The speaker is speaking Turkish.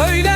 Söyle